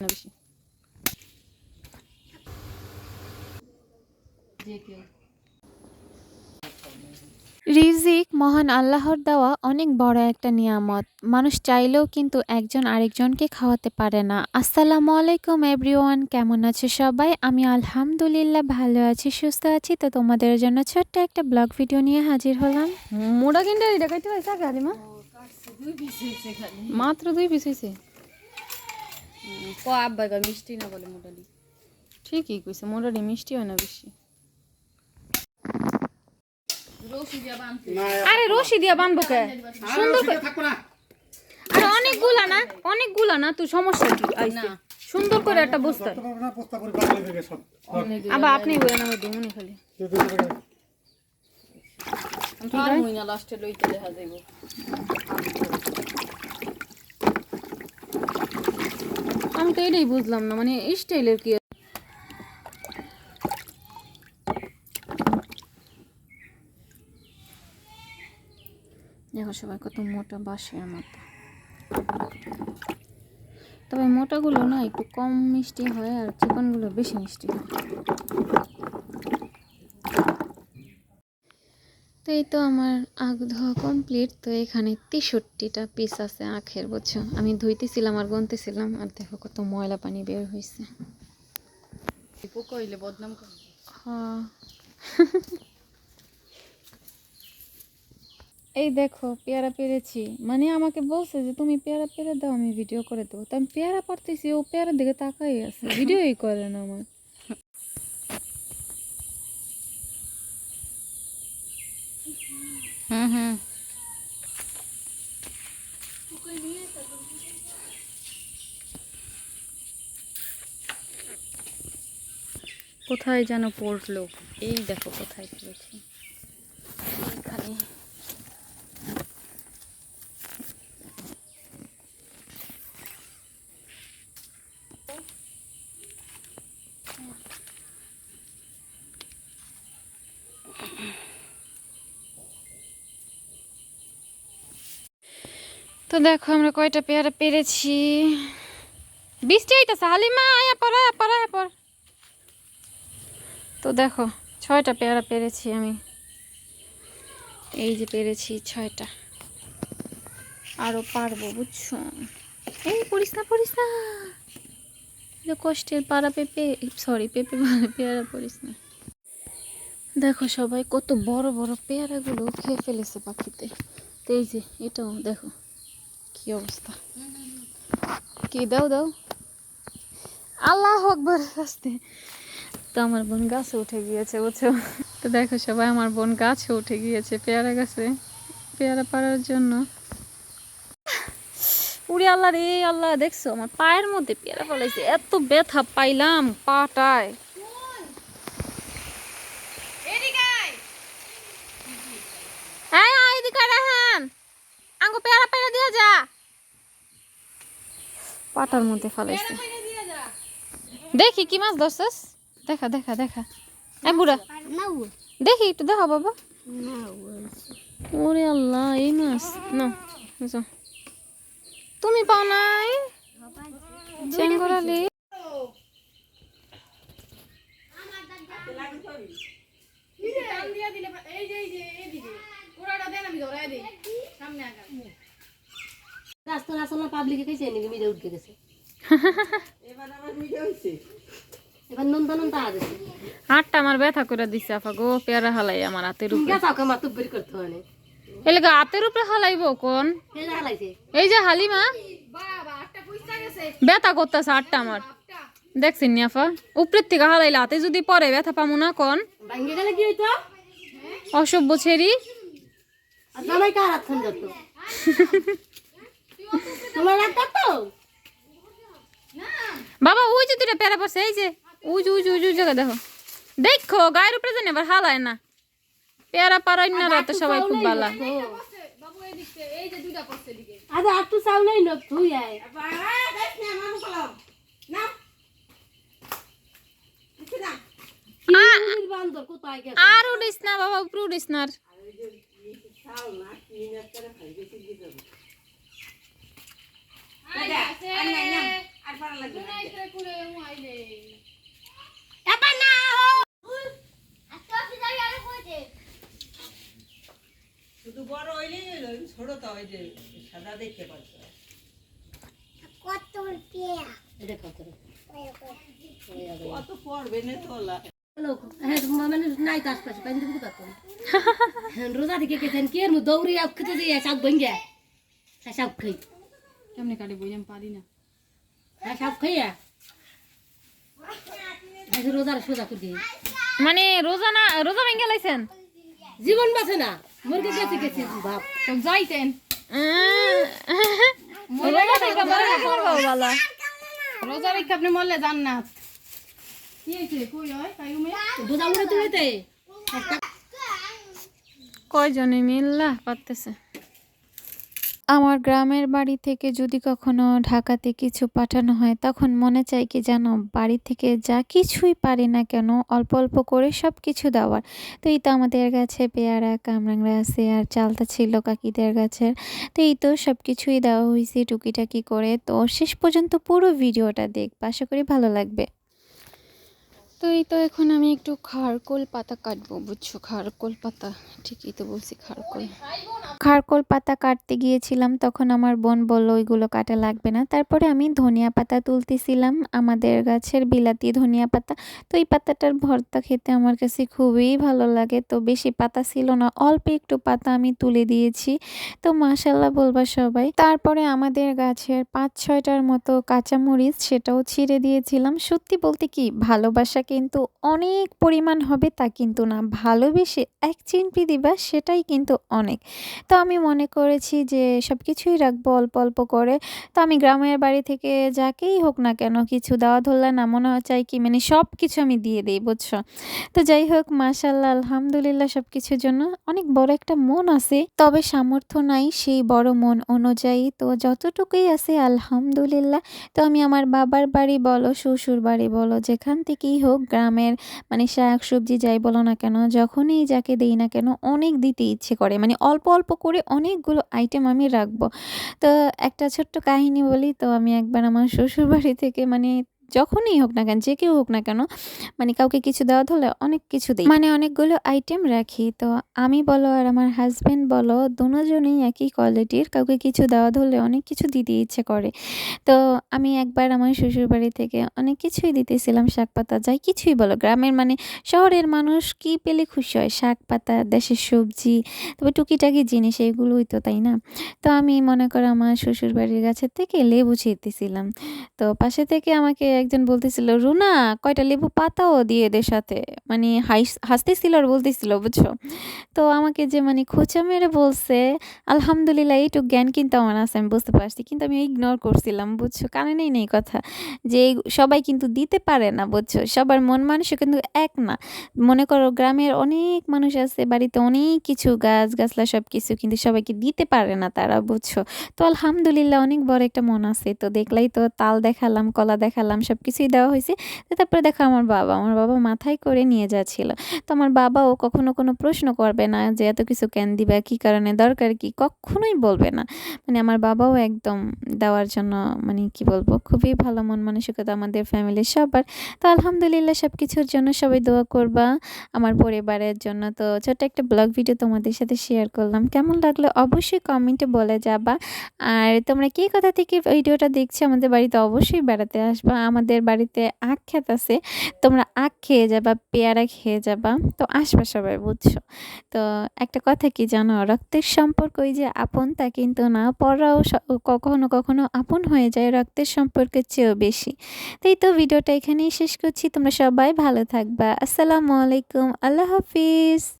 না বেশি। রিজিক মহান আল্লাহর দেওয়া অনেক বড় একটা নিয়ামত। মানুষ চাইলেও কিন্তু একজন আরেকজনকে খাওয়াতে পারে না। আসসালামু আলাইকুম এভরিওয়ান কেমন আছে সবাই? আমি আলহামদুলিল্লাহ ভালো আছি সুস্থ আছি। তো তোমাদের জন্য ছোট্ট একটা ব্লগ ভিডিও নিয়ে হাজির হলাম। মোটা কিনতে পারছে মাত্র দুই পিস হয়েছে। ক আব্বা এবার মিষ্টি না বলে মোটালি ঠিকই কইছে মোটালি মিষ্টি হয় না বেশি। আরে রশি দিয়া বানবো কে? সুন্দর করে আরে অনেকগুলা না অনেকগুলা না তুই সমস্যা কি? আইছে। সুন্দর করে একটা বস্তা। আবার আপনি বলে না দিমুনি খালি। লাস্টে লইতে দেখা যাইব। আমি তো এটাই বুঝলাম না মানে স্টাইলের কি দেখো সবাই কত মোটা বাসের মতো। তবে মোটাগুলো না একটু কম মিষ্টি হয় আর চিকনগুলো বেশি মিষ্টি হয়। তো এই তো আমার আখ ধোয়া কমপ্লিট তো এখানে তেষট্টিটা পিস আছে আখের বুঝছ? আমি ধুইতেছিলাম আর গুনতেছিলাম আর দেখো কত ময়লা পানি বের হয়েছে বদনাম হ্যাঁ। এই দেখো পেয়ারা পেরেছি। মানে আমাকে বলছে যে তুমি পেয়ারা পেরে দাও আমি ভিডিও করে দেবো। তো আমি পেয়ারা পারতেছি ও পেয়ারার দিকে তাকাই আছে ভিডিওই করে না আমার। হুম হুম। কোথায় যেন পড়ল? এই দেখো কোথায় পড়েছে। এখানে তো দেখো আমরা কয়টা পেয়ারা পেরেছি। বৃষ্টি আইতাছে হালিমা, আয়া পর আয়া পর আয়া পর। তো দেখো, ছয়টা পেয়ারা পেরেছি আমি। এই যে পেরেছি ছয়টা। আরও পারব, বুঝছ? এই পড়িস না পড়িস না। কষ্টের পাড়া পেঁপে সরি পেঁপে পেয়ারা পড়িস না। দেখো সবাই কত বড় বড় পেয়ারাগুলো খেয়ে ফেলেছে পাখিতে। তো এই যে, এটাও দেখো। কি অবস্থা। কি, দাও দাও। আল্লাহ আকবর, আসতে। তো আমার বোন গাছে উঠে গিয়েছে, বুঝছ? তো দেখো সবাই, আমার বোন গাছে উঠে গিয়েছে পেয়ারা গাছে, পেয়ারা পাড়ার জন্য। উড়ি আল্লাহ রে, আল্লাহ, দেখছ? আমার পায়ের মধ্যে পেয়ারা ফলাইছে, এত ব্যথা পাইলাম পাটায় এই আয় এদিকে রাহান আঙ্গো পেয়ারা পেয়ারা দিয়ে যা পাটার মধ্যে ফলাইছে। দেখি কি মাছ ধরছিস? দেখা দেখা দেখা। এই বুড়া দেখি একটু দেখা বাবা ওরে আল্লাহ এই মাছ। না তুমি পাও নাই? চেঙ্গরালি রাস্তা রাস্তা পাবলিকে খাইছে নাকি মিডে উঠে গেছে। এবার নন্দা নন্দা আছে হাতটা আমার ব্যথা করে দিছে আপা গো পেয়ারা হালাই আমার হাতের উপরে। গেছাও কামা তুব বের করতে হয় না। এলাকা হাতের উপরে হালাইবো কোন? এই যে হালিমা। ব্যথা করতেছে আটটা আমার। দেখছেন নি আপা উপরের থেকে হালাইলে হাতে যদি পরে ব্যথা পামু না কোন? অসভ্য ছেড়ি। জামাই কার হাত খান যেত তোমার লাগতো তো বাবা ওই যে দুটা পেয়ারা পড়ছে এই যে। উজ উজ উজ উজ জায়গা দেখো। দেখো গায়ের উপরে জানি এবার হালায় না। পেয়ারা পারাইনারা তো সবাই খুব ভালো আজ একটু চাউলেই না তুই আয় বান্দর কোথায় গেছে? আর উড়িস না বাবা উপরে উড়িস না আর। আর এবার না শুধু বড় হইলেই হইল ছোট সাদা দেখতে পাচ্ছ কত কত পড়বে না তোলা রোজা দিকে গেছেন কি দৌড়ি আপ খেতে দিয়ে ভেঙ্গে হ্যাঁ শাক খাই কেমনে কাটে বই আমি পারি না। হ্যাঁ শাক খাইয়া? রোজার সোজা করে দিই। মানে রোজা না রোজা ভেঙে লাইছেন? জীবন বাঁচে না। মুরগি গেছে গেছে বাপ। তো যাইতেন। রোজা রেখে আপনি মরলে জান্নাত। কি হয়েছে কই হয় কাইমে রোজা উড়ে তুলিতে কয়জনে মিল্লা পারতেছে? আমার গ্রামের বাড়ি থেকে যদি কখনো ঢাকাতে কিছু পাঠানো হয়, তখন মনে চাই কি জানো বাড়ি থেকে যা কিছুই পারি না কেন, অল্প অল্প করে সব কিছু দেওয়ার। তো এই তো আমাদের কাছে পেয়ারা কামরাংরা আছে আর চালতা ছিল কাকিদের গাছের। তো এই তো সব কিছুই দেওয়া হয়েছে টুকিটাকি করে। তো শেষ পর্যন্ত পুরো ভিডিওটা দেখবা আশা করি ভালো লাগবে। তো এই তো এখন আমি একটু খারকোল পাতা কাটবো, বুঝছ? খারকোল পাতা, ঠিকই তো বলছি খারকোল। খারকোল পাতা কাটতে গিয়েছিলাম, তখন আমার বোন বলল ওইগুলো কাটা লাগবে না। তারপরে আমি ধনিয়া পাতা তুলতেছিলাম, আমাদের গাছের বিলাতি ধনিয়া পাতা। তো এই পাতাটার ভর্তা খেতে আমার কাছে খুবই ভালো লাগে, তো বেশি পাতা ছিল না, অল্প একটু পাতা আমি তুলে দিয়েছি। তো মাশাল্লাহ বলবা সবাই। তারপরে আমাদের গাছের পাঁচ ছয়টার মতো কাঁচামরিচ সেটাও ছিঁড়ে দিয়েছিলাম। সত্যি বলতে কি, ভালোবাসা কিন্তু অনেক পরিমাণ হবে তা কিন্তু না। ভালোবেসে এক চিনপি দিবা, সেটাই কিন্তু অনেক। তো আমি মনে করেছি যে সব কিছুই রাখব অল্প অল্প করে। তো আমি গ্রামের বাড়ি থেকে যাকেই হোক না কেন কিছু দেওয়া ধরলে না মনে চাই কি মানে সব কিছু আমি দিয়ে দিই, বুঝছ? তো যাই হোক মাশাল্লাহ আলহামদুলিল্লাহ সব কিছুর জন্য অনেক বড় একটা মন আছে। তবে সামর্থ্য নাই সেই বড় মন অনুযায়ী। তো যতটুকুই আছে, আলহামদুলিল্লাহ। তো আমি আমার বাবার বাড়ি বলো শ্বশুর বাড়ি বলো, যেখান থেকেই হোক গ্রামের মানে শাক সবজি যাই বলো না কেন, যখনই যাকে দিই না কেন অনেক দিতে ইচ্ছে করে। মানে অল্প অল্প করে অনেকগুলো আইটেম আমি রাখব। তো একটা ছোট্ট কাহিনী বলি, তো আমি একবার আমার শ্বশুর বাড়ি থেকে মানে যখনই হোক না কেন, যে কেউ হোক না কেন মানে কাউকে কিছু দেওয়া হলে অনেক কিছু দিই। মানে অনেকগুলো আইটেম রাখি। তো আমি বলো আর আমার হাজব্যান্ড বলো, দুজনেই একই কোয়ালিটির কাউকে কিছু দেওয়া ধরলে অনেক কিছু দিতে ইচ্ছে করে। তো আমি একবার আমার শ্বশুর বাড়ি থেকে অনেক কিছুই দিতেছিলাম শাক পাতা যাই কিছুই বলো। গ্রামের মানে শহরের মানুষ কি পেলে খুশি হয়? শাক পাতা দেশের সবজি তবে টুকিটাকি জিনিস, এগুলোই তো, তাই না? তো আমি মনে করো আমার শ্বশুর বাড়ির গাছের থেকে লেবু ছিঁড়তেছিলাম তো পাশে থেকে আমাকে একজন বলতেছিল, রুনা, কয়টা লেবু পাতাও দিয়ে দে সাথে। মানে হাসতেছিল আর বলতেছিল, বুঝছ? তো আমাকে যে মানে খোঁচা মেরে বলছে, আলহামদুলিল্লাহ, এইটুকু জ্ঞান কিন্তু আমার আছে, আমি বুঝতে পারছি। কিন্তু আমি ইগনোর করছিলাম, বুঝছ? কারণেই নেই কথা। যে সবাই কিন্তু দিতে পারে না, বুঝছ? সবার মন মানুষও কিন্তু এক না। মনে করো গ্রামের অনেক মানুষ আছে, বাড়িতে অনেক কিছু গাছ গাছলা সব কিছু কিন্তু সবাইকে দিতে পারে না তারা, বুঝছ? তো আলহামদুলিল্লাহ, অনেক বড় একটা মন আছে। তো দেখলাই তো তাল দেখালাম, কলা দেখালাম সব কিছুই দেওয়া হয়েছে। তারপরে দেখো আমার বাবা আমার বাবা মাথায় করে নিয়ে যাচ্ছিল। তো আমার বাবাও কখনো কোনো প্রশ্ন করবে না যে এত কিছু কেন দিবা, কী কারণে দরকার, কি কখনোই বলবে না। মানে আমার বাবাও একদম দেওয়ার জন্য মানে কি বলব, খুবই ভালো মন মানসিকতা আমাদের ফ্যামিলির সবার। তো আলহামদুলিল্লাহ সব কিছুর জন্য সবাই দোয়া করবা আমার পরিবারের জন্য। তো ছোট্ট একটা ব্লগ ভিডিও তোমাদের সাথে শেয়ার করলাম। কেমন লাগল অবশ্যই কমেন্টে বলে যাবা। আর তোমরা কী কথা থেকে ভিডিওটা দেখছ আমাদের বাড়িতে অবশ্যই বেড়াতে আসবা। আমাদের বাড়িতে আখ ক্ষেত আছে, তোমরা আখ খেয়ে যাবা, পেয়ারা খেয়ে যাবা, তো আসবা সবাই বুঝছ? তো একটা কথা কি জানো? রক্তের সম্পর্ক ওই যে আপন তা কিন্তু না স- কখনো কখনো আপন হয়ে যায় রক্তের সম্পর্কের চেয়েও বেশি। তাই তো ভিডিওটা এখানেই শেষ করছি, তোমরা সবাই ভালো থাকবা। আসসালামু আলাইকুম, আল্লাহ হাফিজ।